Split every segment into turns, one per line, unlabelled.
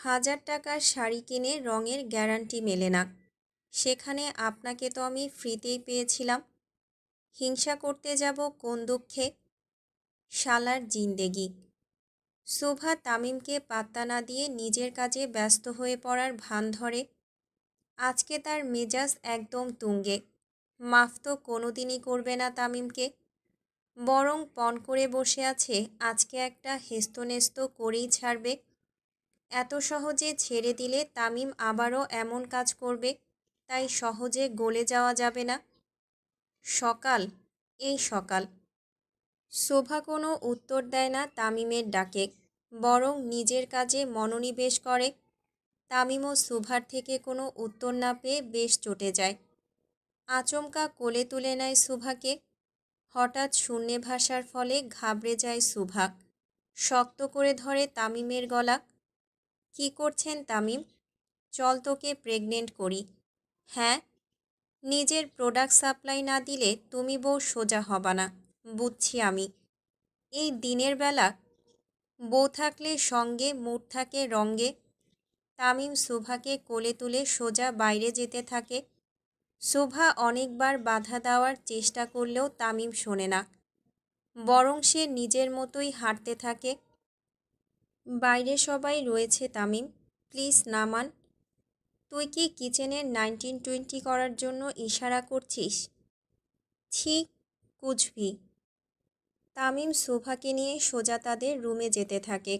হাজার টাকার শাড়ি কিনে রঙের গ্যারান্টি মেলে না। সেখানে আপনাকে তো আমি ফ্রিতেই পেয়েছিলাম। হিংসা করতে যাব কোন দুঃখে? শালার জিন্দেগি। শোভা তামিমকে পাত্তা না দিয়ে নিজের কাজে ব্যস্ত হয়ে পড়ার ভান ধরে। আজকে তার মেজাজ একদম তুঙ্গে। মাফ তো কোনোদিনই করবে না তামিমকে। বরং পণ করে বসে আছে, আজকে একটা হেস্তনেস্ত করেই ছাড়বে। এত সহজে ছেড়ে দিলে তামিম আবারও এমন কাজ করবে, তাই সহজে গলে যাওয়া যাবে না। সকাল, এই সকাল। শোভা কোনো উত্তর দেয় না তামিমের ডাকে, বরং নিজের কাজে মনোনিবেশ করে। তামিমও শোভার থেকে কোনো উত্তর না পেয়ে বেশ চটে যায়। আচমকা কোলে তুলে নেয় সুভাকে হঠাৎ শূন্যে ভাষার ফলে ঘাবড়ে যায় সুভা শক্ত করে ধরে তামিমের গলা। কি করছেন তামিম? চল তোকে প্রেগনেন্ট করি। হ্যাঁ নিজের প্রোডাক্ট সাপ্লাই না দিলে তুমি বউ সোজা হবা না, বুঝছি আমি। এই দিনের বেলা বউ থাকলে সঙ্গে, মুড থাকে রঙ্গে তামিম শোভাকে কোলে তুলে সোজা বাইরে যেতে থাকে। শোভা অনেকবার বাধা দেওয়ার চেষ্টা করলেও তামিম শোনে না। বরং সে নিজের মতোই হাঁটতে থাকে। বাইরে সবাই রয়েছে, তামিম। প্লিজ, নামান, তুই কি কিচেনের নাইনটিন টোয়েন্টি করার জন্য ইশারা করছিস? ছি কুচবি তামিম শোভাকে নিয়ে সোজা তাদের রুমে যেতে থাকে।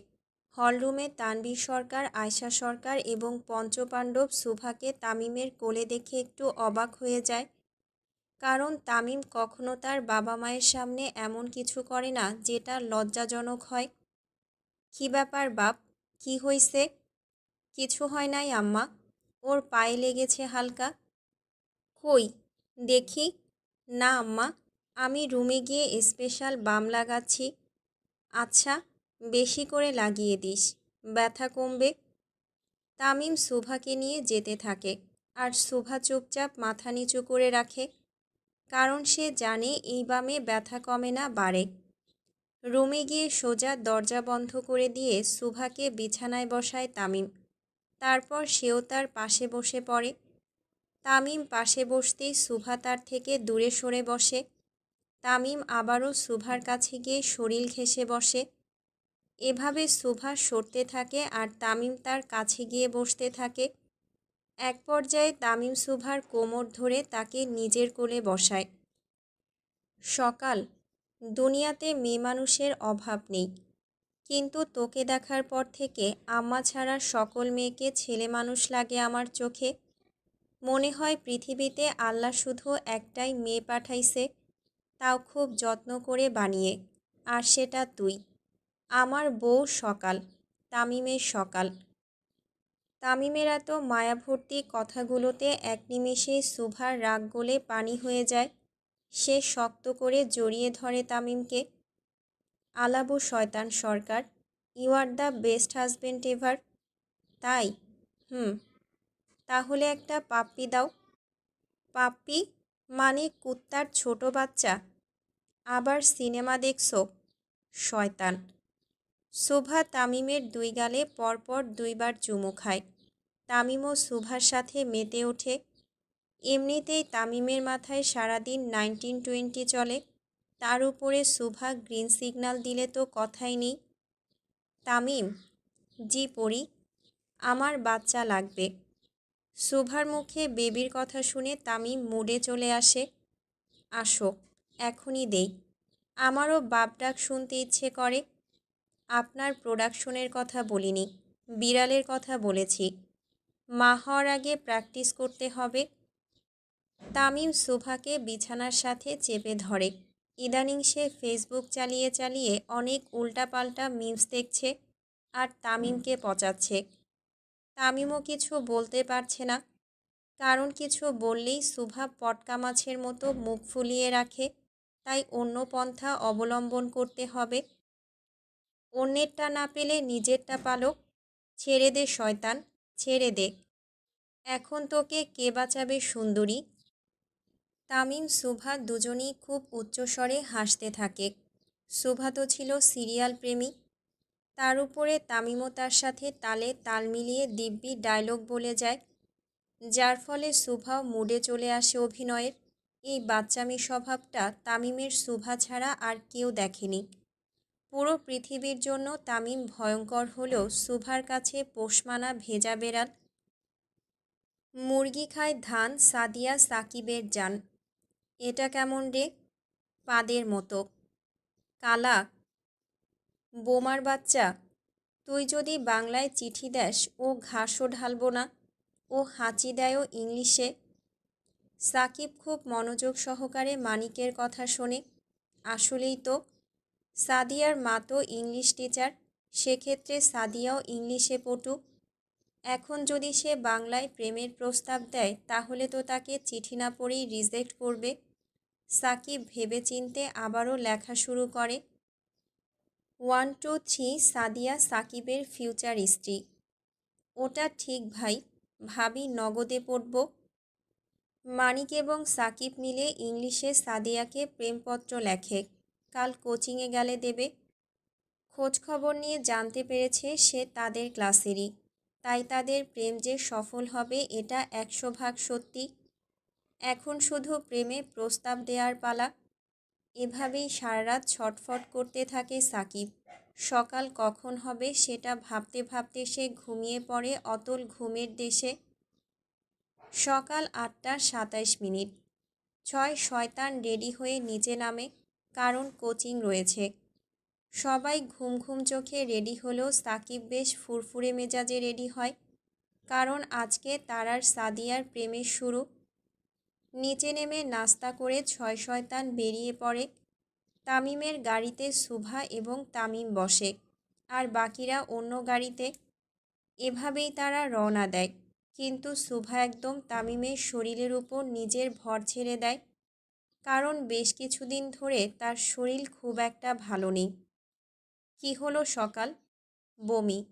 হলরুমে তানবীর সরকার, আয়শা সরকার এবং পঞ্চপাণ্ডব শোভাকে তামিমের কোলে দেখে একটু অবাক হয়ে যায়। কারণ তামিম কখনো তার বাবা মায়ের সামনে এমন কিছু করে না, যেটা লজ্জাজনক হয়। কি ব্যাপার বাপ? কি হইছে? কিছু হয় নাই আম্মা। ওর পায়ে লেগেছে হালকা। কই? দেখি। না আম্মা, আমি রুমে গিয়ে স্পেশাল বাম লাগাচ্ছি। আচ্ছা বেশি করে লাগিয়ে দিস। ব্যথা কমবে। তামিম শোভাকে নিয়ে যেতে থাকে আর শোভা চুপচাপ মাথা নিচু করে রাখে। কারণ সে জানে এই বামে ব্যথা কমে না, বাড়ে। রুমে গিয়ে সোজা দরজা বন্ধ করে দিয়ে সুভাকে বিছানায় বসায় তামিম। তারপর সেও তার পাশে বসে পড়ে। তামিম পাশে বসতেই সুভা তার থেকে দূরে সরে বসে। তামিম আবারও সুভার কাছে গিয়ে শরীর ঘেঁষে বসে। এভাবে সুভা সরতে থাকে আর তামিম তার কাছে গিয়ে বসতে থাকে। এক পর্যায়ে তামিম সুভার কোমর ধরে তাকে নিজের কোলে বসায়। সকাল দুনিয়াতে মেয়ে মানুষের অভাব নেই। কিন্তু তোকে দেখার পর থেকে আম্মা ছাড়া সকল মেয়েকে ছেলে মানুষ লাগে আমার চোখে। মনে হয় পৃথিবীতে আল্লাহ শুধু একটাই মেয়ে পাঠাইছে, তাও খুব যত্ন করে বানিয়ে, আর সেটা তুই। আমার বউ সকাল, তামিমের সকাল। তামিমের এত মায়াভর্তি কথাগুলোতে এক নিমেষেই সুভার রাগ গলে পানি হয়ে যায়। সে শক্ত করে জড়িয়ে ধরে তামিমকে। আলাবু শয়তান সরকার you are the best husband ever তাই? হুম। তাহলে একটা পাপ্পি দাও। পাপ্পি? মানে কুত্তার ছোট বাচ্চা? আবার সিনেমা দেখছ? শয়তান। শোভা তামিমের দুই গালে পরপর দুইবার চুমু খায়। তামিমও শোভার সাথে মেতে ওঠে। এমনিতেই তামিমের মাথায় সারাদিন নাইনটিন টোয়েন্টি চলে। তার উপরে শোভা গ্রিন সিগন্যাল দিলে তো কথাই নেই। তামিম, জি পড়ি, আমার বাচ্চা লাগবে। শোভার মুখে বেবির কথা শুনে তামিম মুডে চলে আসে। আসো, এখনই দেই। আমারও বাপ ডাক শুনতে ইচ্ছে করে। আপনার প্রোডাকশনের কথা বলিনি, বিড়ালের কথা বলেছি। মা হওয়ার আগে প্র্যাকটিস করতে হবে। তামিম শোভাকে বিছানার সাথে চেপে ধরে। ইদানিং সে ফেসবুক চালিয়ে চালিয়ে অনেক উল্টাপাল্টা মিমস দেখছে আর তামিমকে পচাচ্ছে। তামিমও কিছু বলতে পারছে না। কারণ কিছু বললেই সুভা পটকা মাছের মতো মুখ ফুলিয়ে রাখে, তাই অন্য পন্থা অবলম্বন করতে হবে। অন্যেরটা না পেলে নিজেরটা পালো ছেড়ে দে, শয়তান, ছেড়ে দে। এখন তোকে কে বাঁচাবে সুন্দরী? তামিম, সুভা দুজনেই খুব উচ্চস্বরে হাসতে থাকে। সুভা তো ছিল সিরিয়াল প্রেমী। তার উপরে তামিমও তার সাথে তালে তাল মিলিয়ে দিব্যি ডায়লগ বলে যায়, যার ফলে সুভাও মুডে চলে আসে অভিনয়ের। এই বাচ্চামি স্বভাবটা তামিমের সুভা ছাড়া আর কেউ দেখেনি। পুরো পৃথিবীর জন্য তামিম ভয়ঙ্কর হলেও সুভার কাছে পোষমানা ভেজা বেড়াল। মুরগি খায় ধান, সাদিয়া, সাকিবের যান এটা কেমন রে? পাদের মতো। কালা। বোমার বাচ্চা। তুই যদি বাংলায় চিঠি দেস, ও ঘাসও ঢালবো না। ও হাঁচি দেয়ও ইংলিশে। সাকিব খুব মনোযোগ সহকারে মানিকের কথা শোনে। আসলেই তো। সাদিয়ার মা তো ইংলিশ টিচার। সেক্ষেত্রে সাদিয়াও ইংলিশে পটু। এখন যদি সে বাংলায় প্রেমের প্রস্তাব দেয়, তাহলে তো তাকে চিঠি না পড়েই রিজেক্ট করবে। সাকিব ভেবেচিন্তে আবারও লেখা শুরু করে, ওয়ান, টু, থ্রি, সাদিয়া সাকিবের ফিউচার স্ত্রী ওটা ঠিক ভাই, ভাবি নগদে পড়ব। মানিক এবং সাকিব মিলে ইংলিশে সাদিয়াকে প্রেমপত্র লেখে, কাল কোচিংয়ে গেলে দেবে। খবর নিয়ে জানতে পেরেছে সে তাদের ক্লাসেরই, তাই তাদের প্রেম যে সফল হবে এটা একশো ভাগ সত্যি। এখন শুধু প্রেমে প্রস্তাব দেওয়ার পালা। এভাবেই সারা রাত ছটফট করতে থাকে সাকিব। সকাল কখন হবে সেটা ভাবতে ভাবতে সে ঘুমিয়ে পড়ে অতল ঘুমের দেশে। সকাল আটটা সাতাইশ মিনিট। ছয় শয়তান রেডি হয়ে নিচে নামে, কারণ কোচিং রয়েছে। সবাই ঘুম ঘুম চোখে রেডি হলেও সাকিব বেশ ফুরফুরে মেজাজে রেডি হয়, কারণ আজকে তারার সাদিয়ার প্রেমের শুরু। নিচে নেমে নাস্তা করে ছয় শয়তান বেরিয়ে পড়ে। তামিমের গাড়িতে সুভা এবং তামিম বসে। আর বাকিরা অন্য গাড়িতে। এভাবেই তারা রওনা দেয়। কিন্তু সুভা একদম তামিমের শরীরের উপর নিজের ভর ছেড়ে দেয়। কারণ বেশ কিছুদিন ধরে তার শরীর খুব একটা ভালো নেই। কি হলো সকাল? বমি।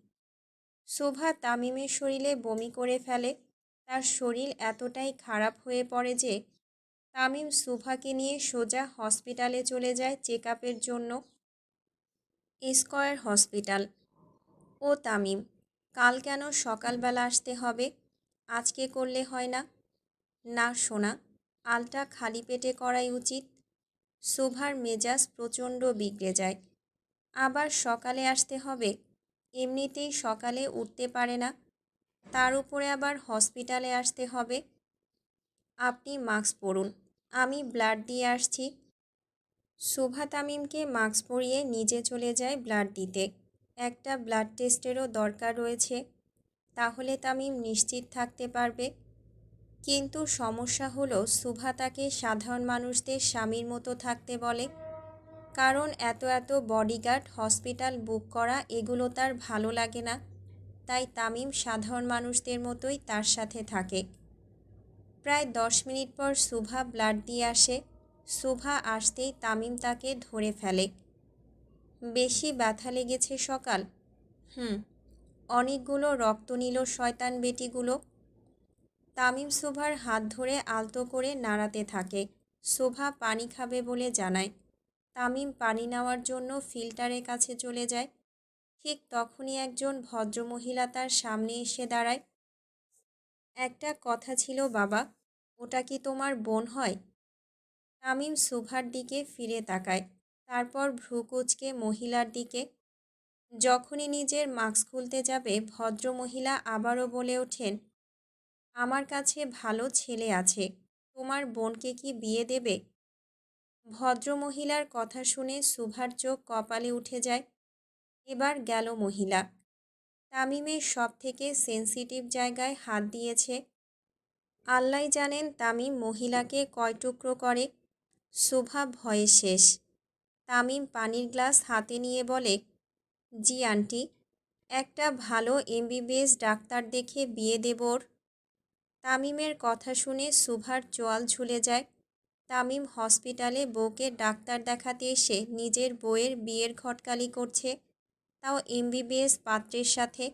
শোভা তামিমের শরীরে বমি করে ফেলে। তার শরীর এতটাই খারাপ হয়ে পড়ে যে তামিম সুভাকে নিয়ে সোজা হসপিটালে চলে যায় চেক আপের জন্য। Square hospital. ও তামিম, কাল কেন সকালবেলা আসতে হবে? আজকে করলে হয় না? না শোনা আলটা খালি পেটে করাই উচিত। শোভার মেজাজ প্রচণ্ড বিগড়ে যায়। আবার সকালে আসতে হবে? এমনিতেই সকালে উঠতে পারে না। তার উপরে আবার হসপিটালে আসতে হবে। আপনি মাস্ক পরুন। আমি ব্লাড দিয়ে আসছি। শোভা তামিমকে মাস্ক পরিয়ে নিজে চলে যায় ব্লাড দিতে। একটা ব্লাড টেস্টেরও দরকার রয়েছে। তাহলে তামিম নিশ্চিত থাকতে পারবে। কিন্তু সমস্যা হলো সুভা তাকে সাধারণ মানুষদের স্বামীর মতো থাকতে বলে। কারণ এত এত বডিগার্ড হসপিটাল বুক করা এগুলো তার ভালো লাগে না। তাই তামিম সাধারণ মানুষদের মতোই তার সাথে থাকে। প্রায় দশ মিনিট পর সুভা ব্লাড দিয়ে আসে। সুভা আসতেই তামিম তাকে ধরে ফেলে। বেশি ব্যথা লেগেছে সকাল। হুম, অনেকগুলো রক্ত নিল শয়তান বেটিগুলো। তামিম শোভার হাত ধরে আলতো করে নাড়াতে থাকে। শোভা পানি খাবে বলে জানায়। তামিম পানি নেওয়ার জন্য ফিল্টারের কাছে চলে যায়। ঠিক তখনই একজন ভদ্রমহিলা তার সামনে এসে দাঁড়ায়। একটা কথা ছিল বাবা, ওটা কি তোমার বোন হয়? তামিম সুভার দিকে ফিরে তাকায়, তারপর ভ্রুকুচকে মহিলার দিকে। যখনই নিজের মাস্ক খুলতে যাবে, ভদ্রমহিলা আবারও বলে ওঠেন, আমার কাছে ভালো ছেলে আছে, তোমার বোনকে কি বিয়ে দেবে ভদ্রমহিলার কথা শুনে সুভার চোখ কপালে উঠে যায়। এবার গেল মহিলা। তামিমের সব থেকে সেন্সিটিভ জায়গায় হাত দিয়েছে। আল্লাহ জানেন তামিম মহিলাকে কয় টুকরো করে। শোভা ভয়ে শেষ। তামিম পানির গ্লাস হাতে নিয়ে বলে, জি, আন্টি, একটা ভালো এমবিবিএস ডাক্তার দেখে বিয়ে দেবর তামিমের কথা শুনে সুভার চোয়াল ঝুলে যায়। তামিম হসপিটালে বউকে ডাক্তার দেখাতে এসে নিজের বউয়ের বিয়ের খটকালি করছে। এমবিবিএস পাত্রের সাথে